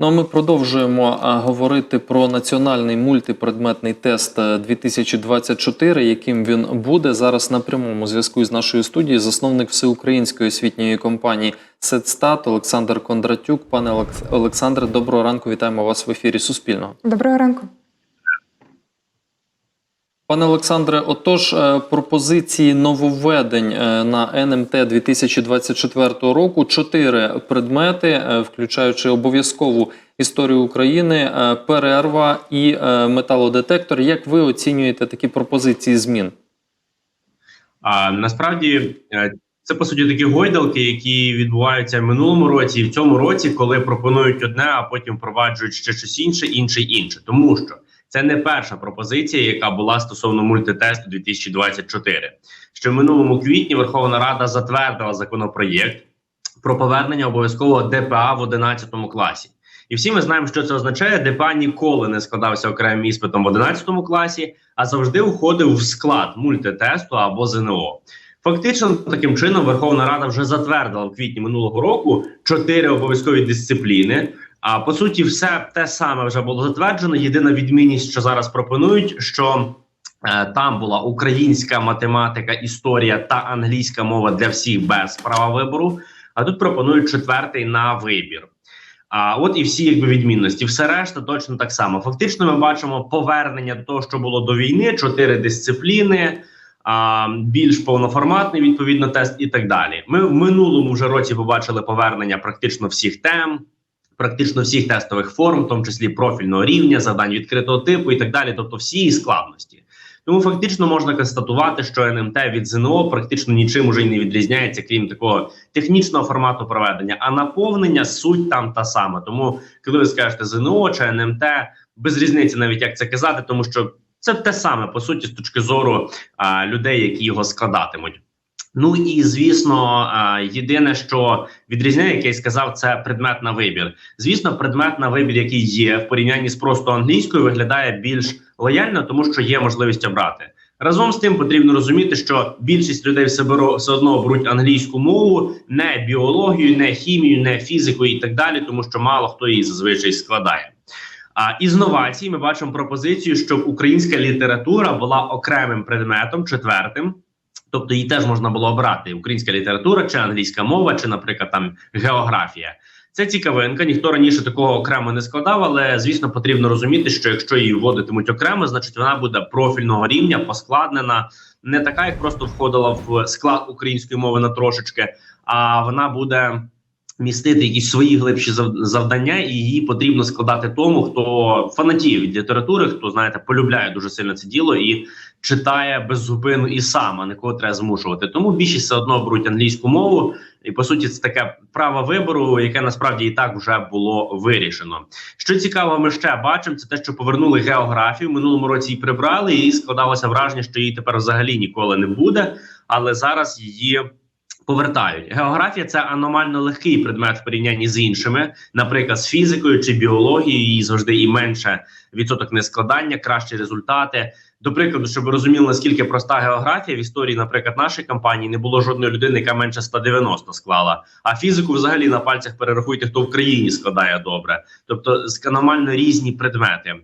Ну а ми продовжуємо говорити про національний мультипредметний тест е, 2024, яким він буде зараз на прямому зв'язку з нашою студією. Засновник всеукраїнської освітньої компанії Сетстат Олександр Кондратюк. Пане Олекс- Олександре, доброго ранку. Вітаємо вас в ефірі Суспільного. Доброго ранку. Пане Олександре, отож, е, пропозиції нововведень е, на НМТ 2024 року чотири предмети, е, включаючи обов'язкову історію України, перерва і металодетектор. Як ви оцінюєте такі пропозиції змін? А насправді це по суті такі гойдалки, які відбуваються в минулому році і в цьому році, коли пропонують одне, а потім впроваджують ще щось інше, інше інше. Тому що це не перша пропозиція, яка була стосовно мультитесту 2024. Ще в минулому квітні Верховна Рада затвердила законопроєкт про повернення обов'язкового ДПА в 11 класі. І всі ми знаємо, що це означає. ДПА ніколи не складався окремим іспитом в 11 класі, а завжди входив в склад мультитесту або ЗНО. Фактично, таким чином, Верховна Рада вже затвердила в квітні минулого року чотири обов'язкові дисципліни. А по суті, все те саме вже було затверджено. Єдина відмінність, що зараз пропонують, що е, там була українська математика, історія та англійська мова для всіх без права вибору. А тут пропонують четвертий на вибір. А от і всі якби відмінності, все решта точно так само. Фактично, ми бачимо повернення до того, що було до війни, чотири дисципліни, а, більш повноформатний відповідно тест і так далі. Ми в минулому вже році побачили повернення практично всіх тем, практично всіх тестових форм, в тому числі профільного рівня, завдань відкритого типу і так далі, тобто всі складності. Тому фактично можна констатувати, що НМТ від ЗНО практично нічим уже й не відрізняється, крім такого технічного формату проведення. А наповнення суть там та сама. Тому, коли ви скажете ЗНО чи НМТ, без різниці навіть як це казати, тому що це те саме по суті з точки зору а, людей, які його складатимуть. Ну і звісно, єдине, що відрізняє, як я сказав, це предмет на вибір. Звісно, предмет на вибір, який є в порівнянні з просто англійською, виглядає більш лояльно, тому що є можливість обрати. Разом з тим потрібно розуміти, що більшість людей все беру все одно беруть англійську мову, не біологію, не хімію, не фізику і так далі, тому що мало хто її зазвичай складає. А із новацій ми бачимо пропозицію, щоб українська література була окремим предметом, четвертим. Тобто її теж можна було обрати українська література, чи англійська мова, чи, наприклад, там географія. Це цікавинка. Ніхто раніше такого окремо не складав, але звісно потрібно розуміти, що якщо її вводитимуть окремо, значить вона буде профільного рівня, поскладнена, не така, як просто входила в склад української мови на трошечки, а вона буде містити якісь свої глибші зав- завдання, і її потрібно складати тому, хто фанатіє від літератури, хто знаєте, полюбляє дуже сильно це діло і читає без зупину і сам, а не кого треба змушувати. Тому більшість все одно беруть англійську мову, і по суті, це таке право вибору, яке насправді і так вже було вирішено. Що цікаво, ми ще бачимо, це те, що повернули географію. Минулому році її прибрали, і складалося враження, що її тепер взагалі ніколи не буде, але зараз її. Повертають географія це аномально легкий предмет в порівнянні з іншими, наприклад, з фізикою чи біологією, її завжди і менше відсоток нескладання, кращі результати. До прикладу, щоб ви розуміли, наскільки проста географія в історії, наприклад, нашої компанії не було жодної людини, яка менше 190 склала. А фізику взагалі на пальцях перерахуйте, хто в країні складає добре, тобто аномально різні предмети.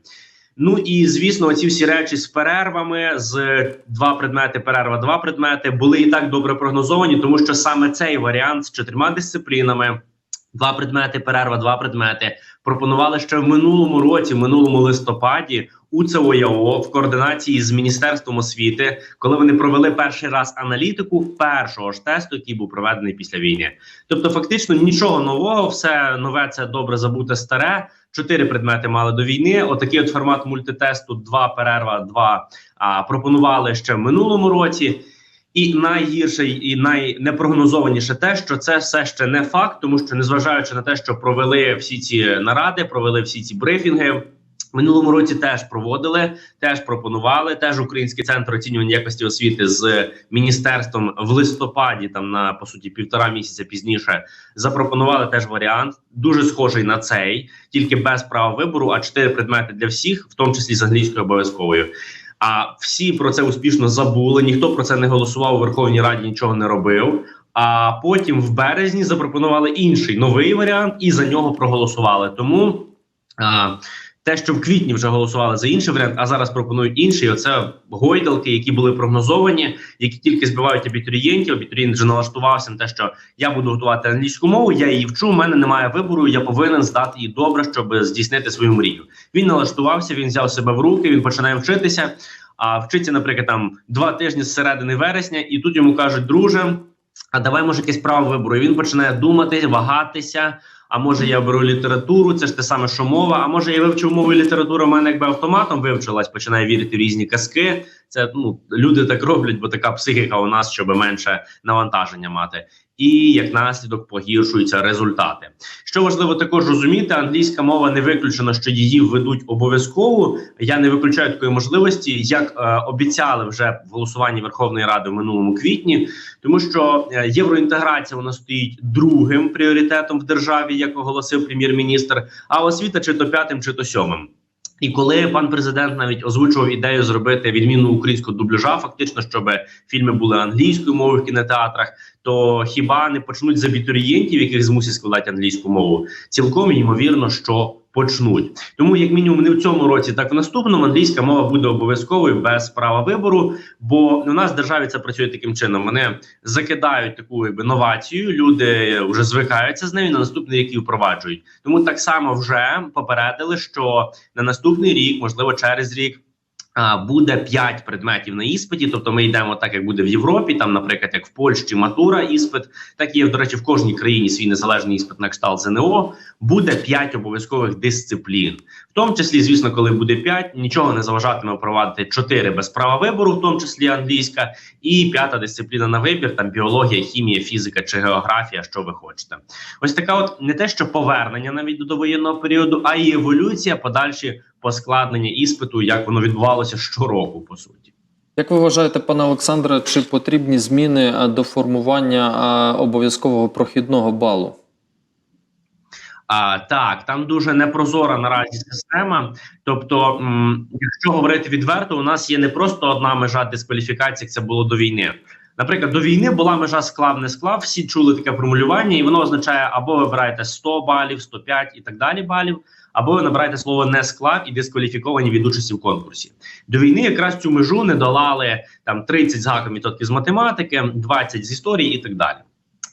Ну і звісно, ці всі речі з перервами, з два предмети, перерва, два предмети були і так добре прогнозовані, тому що саме цей варіант з чотирма дисциплінами. Два предмети, перерва, два предмети пропонували ще в минулому році, в минулому листопаді, у ЦОЯО в координації з міністерством освіти, коли вони провели перший раз аналітику першого ж тесту, який був проведений після війни. Тобто, фактично нічого нового, все нове це добре забуте старе. Чотири предмети мали до війни. Отакий от формат мультитесту, два перерва, два а, пропонували ще в минулому році. І найгірше і найнепрогнозованіше те, що це все ще не факт, тому що незважаючи на те, що провели всі ці наради, провели всі ці брифінги. Минулому році теж проводили, теж пропонували. Теж Український центр оцінювання якості освіти з міністерством в листопаді, там на по суті півтора місяця пізніше, запропонували теж варіант, дуже схожий на цей, тільки без права вибору, а чотири предмети для всіх, в тому числі з англійською обов'язковою. А всі про це успішно забули. Ніхто про це не голосував у Верховній Раді, нічого не робив. А потім в березні запропонували інший новий варіант і за нього проголосували. Тому а, те, що в квітні вже голосували за інший варіант, а зараз пропонують інший. Оце гойдалки, які були прогнозовані, які тільки збивають абітурієнтів. Абітурієнт вже налаштувався на те, що я буду готувати англійську мову. Я її вчу. У мене немає вибору. Я повинен здати її добре, щоб здійснити свою мрію. Він налаштувався, він взяв себе в руки, він починає вчитися. А вчиться, наприклад, там два тижні з середини вересня, і тут йому кажуть, друже. А давай може якесь право вибору. І він починає думати, вагатися. А може я беру літературу, це ж те саме, що мова. А може я вивчив мову і літературу, в мене якби автоматом вивчилась, починає вірити в різні казки. Це ну люди так роблять, бо така психіка у нас, щоб менше навантаження мати. І як наслідок погіршуються результати. Що важливо також розуміти, англійська мова не виключено, що її введуть обов'язково. Я не виключаю такої можливості, як е, обіцяли вже в голосуванні Верховної Ради в минулому квітні, тому що е, євроінтеграція вона стоїть другим пріоритетом в державі, як оголосив прем'єр-міністр. А освіта чи то п'ятим, чи то сьомим. І коли пан президент навіть озвучував ідею зробити відміну українського дубляжа, фактично, щоб фільми були англійською мовою в кінотеатрах, то хіба не почнуть з абітурієнтів, яких змусять складати англійську мову? Цілком ймовірно, що почнуть. Тому, як мінімум, не в цьому році, так в наступному англійська мова буде обов'язковою без права вибору. Бо у нас в державі це працює таким чином. Вони закидають таку якби новацію. Люди вже звикаються з нею на наступний рік і впроваджують. Тому так само вже попередили, що на наступний рік, можливо, через рік. Буде 5 предметів на іспиті, тобто ми йдемо так, як буде в Європі, там, наприклад, як в Польщі матура іспит, так є, до речі, в кожній країні свій незалежний іспит на кшталт ЗНО. Буде 5 обов'язкових дисциплін, в тому числі, звісно, коли буде 5, нічого не заважатиме впровадити 4 без права вибору, в тому числі англійська, і п'ята дисципліна на вибір, там біологія, хімія, фізика чи географія, що ви хочете. Ось така, от не те, що повернення навіть до довоєнного періоду, а і еволюція, подальші поскладнення іспиту, як воно відбувалося щороку, по суті. Як ви вважаєте, пане Олександре, чи потрібні зміни е, до формування е, обов'язкового прохідного балу? А так, там дуже непрозора наразі система. Тобто, м, якщо говорити відверто, у нас є не просто одна межа дискваліфікації, як це було до війни. Наприклад, до війни була межа склав, не склав. Всі чули таке формулювання, і воно означає або ви вибираєте 100 балів, 105 і так далі балів, або ви набираєте слово не склав і дискваліфіковані від участі в конкурсі. До війни якраз цю межу не долали там 30 з гаком відсотків з математики, 20 з історії і так далі.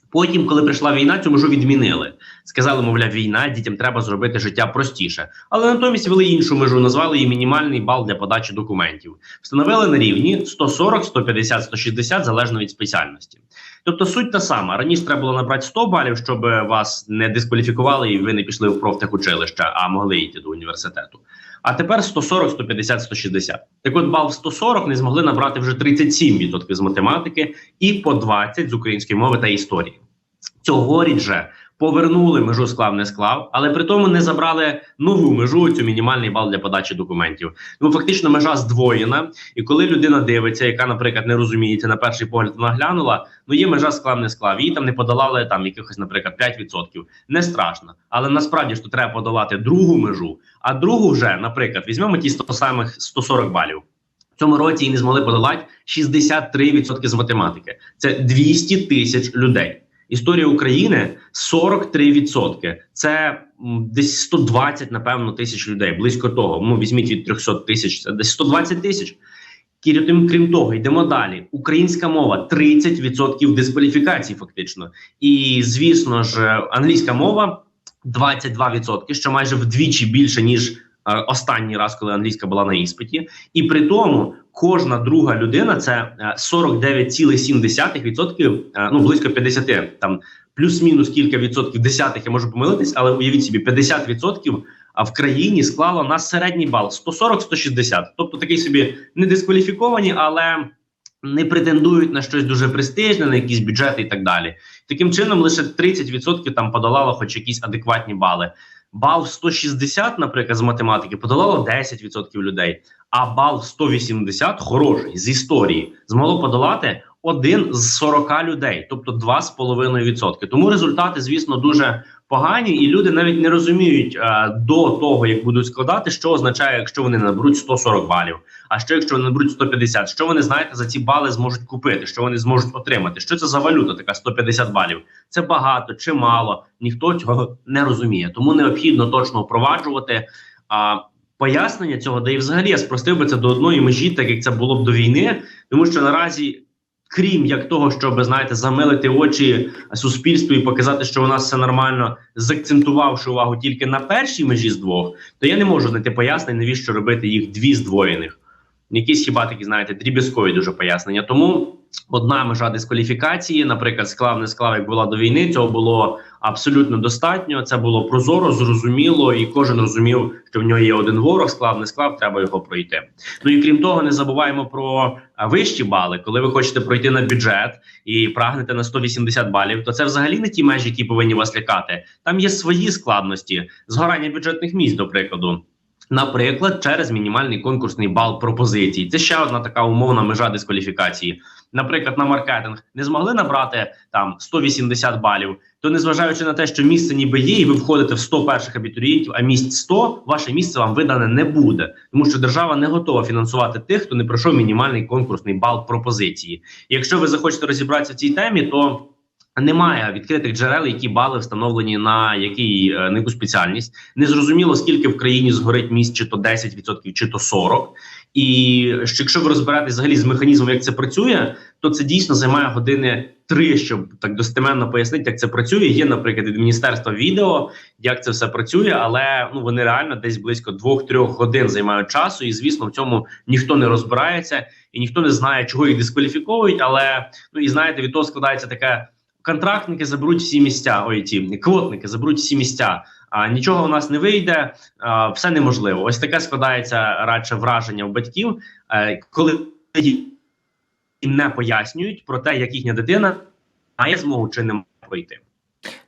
Потім, коли прийшла війна, цю межу відмінили. Сказали, мовляв, війна, дітям треба зробити життя простіше. Але натомість вели іншу межу, назвали її мінімальний бал для подачі документів. Встановили на рівні 140, 150, 160, залежно від спеціальності. Тобто суть та сама. Раніше треба було набрати 100 балів, щоб вас не дискваліфікували і ви не пішли в профтехучилище, а могли йти до університету. А тепер 140, 150, 160. Так от бал в 140 не змогли набрати вже 37% з математики і по 20 з української мови та історії. Цьогоріч же повернули межу склав не склав, але при тому не забрали нову межу цю мінімальний бал для подачі документів. Тому фактично межа здвоєна. І коли людина дивиться, яка, наприклад, не розуміється на перший погляд, вона глянула. Ну є межа склав не склав. Її там не подолали там якихось, наприклад, 5%. Не страшно, але насправді ж то треба подолати другу межу. А другу вже, наприклад, візьмемо ті 100 самих 140 балів. В цьому році її не змогли подолати 63% з математики. Це 200 тисяч людей. Історія України 43%. Це десь 120, напевно, тисяч людей. Близько того. Ну візьміть від 300 тисяч, це десь 120 тисяч. Крім, крім того, йдемо далі. Українська мова 30% дискваліфікації, фактично. І звісно ж, англійська мова 22%, що майже вдвічі більше ніж е, останній раз, коли англійська була на іспиті. І при тому кожна друга людина це е, 49,7%, е, ну близько 50, там плюс-мінус кілька відсотків десятих, я можу помилитись, але уявіть собі, 50% а в країні склало на середній бал 140-160. Тобто такий собі не дискваліфіковані, але не претендують на щось дуже престижне, на якісь бюджети і так далі. Таким чином, лише 30% там подолало хоч якісь адекватні бали. Бал в 160, наприклад, з математики подолало 10% людей, а бал в 180 хороший з історії змогло подолати один з 40 людей, тобто 2,5%. Тому результати, звісно, дуже погані, і люди навіть не розуміють е, до того, як будуть складати, що означає, якщо вони наберуть 140 балів. А що якщо вони наберуть 150? Що вони знаєте за ці бали зможуть купити? Що вони зможуть отримати? Що це за валюта? Така 150 балів? Це багато чи мало? Ніхто цього не розуміє. Тому необхідно точно впроваджувати. А пояснення цього, де і взагалі я спростив би це до одної межі, так як це було б до війни, тому що наразі. Крім як того, щоб знаєте, замилити очі суспільству і показати, що у нас все нормально, закцентувавши увагу тільки на першій межі з двох, то я не можу знайти пояснень, навіщо робити їх дві здвоєних. Якісь хіба такі, знаєте, дріб'язкові дуже пояснення. Тому одна межа дискваліфікації, наприклад, склав не склав, як була до війни. Цього було абсолютно достатньо. Це було прозоро, зрозуміло, і кожен розумів, що в нього є один ворог, склав, не склав, треба його пройти. Ну і крім того, не забуваємо про вищі бали. Коли ви хочете пройти на бюджет і прагнете на 180 балів, то це взагалі не ті межі, які повинні вас лякати. Там є свої складності згорання бюджетних місць, до прикладу. Наприклад, через мінімальний конкурсний бал пропозицій. Це ще одна така умовна межа дискваліфікації. Наприклад, на маркетинг не змогли набрати там 180 балів, то незважаючи на те, що місце ніби є, і ви входите в 100 перших абітурієнтів, а місць 100, ваше місце вам видане не буде, тому що держава не готова фінансувати тих, хто не пройшов мінімальний конкурсний бал пропозиції. І якщо ви захочете розібратися в цій темі, то немає відкритих джерел, які бали встановлені на який е, на яку спеціальність. Незрозуміло, скільки в країні згорить місць, чи то 10%, чи то 40%. І що якщо ви розберетесь взагалі з механізмом, як це працює, то це дійсно займає години три, щоб так достеменно пояснити, як це працює. Є, наприклад, від міністерства відео, як це все працює, але ну вони реально десь близько 2-3 годин займають часу, і звісно, в цьому ніхто не розбирається і ніхто не знає, чого їх дискваліфіковують. Але ну і знаєте, від того складається таке. Контрактники заберуть всі місця. Ой, ті квотники заберуть всі місця. А нічого у нас не вийде, все неможливо. Ось таке складається радше враження у батьків, е, коли їм не пояснюють про те, як їхня дитина має змогу чи не має пройти.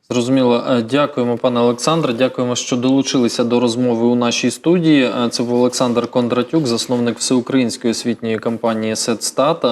Зрозуміло, Е, дякуємо, пане Олександре. Дякуємо, що долучилися до розмови у нашій студії. Е, Це був Олександр Кондратюк, засновник всеукраїнської освітньої кампанії Сетстат.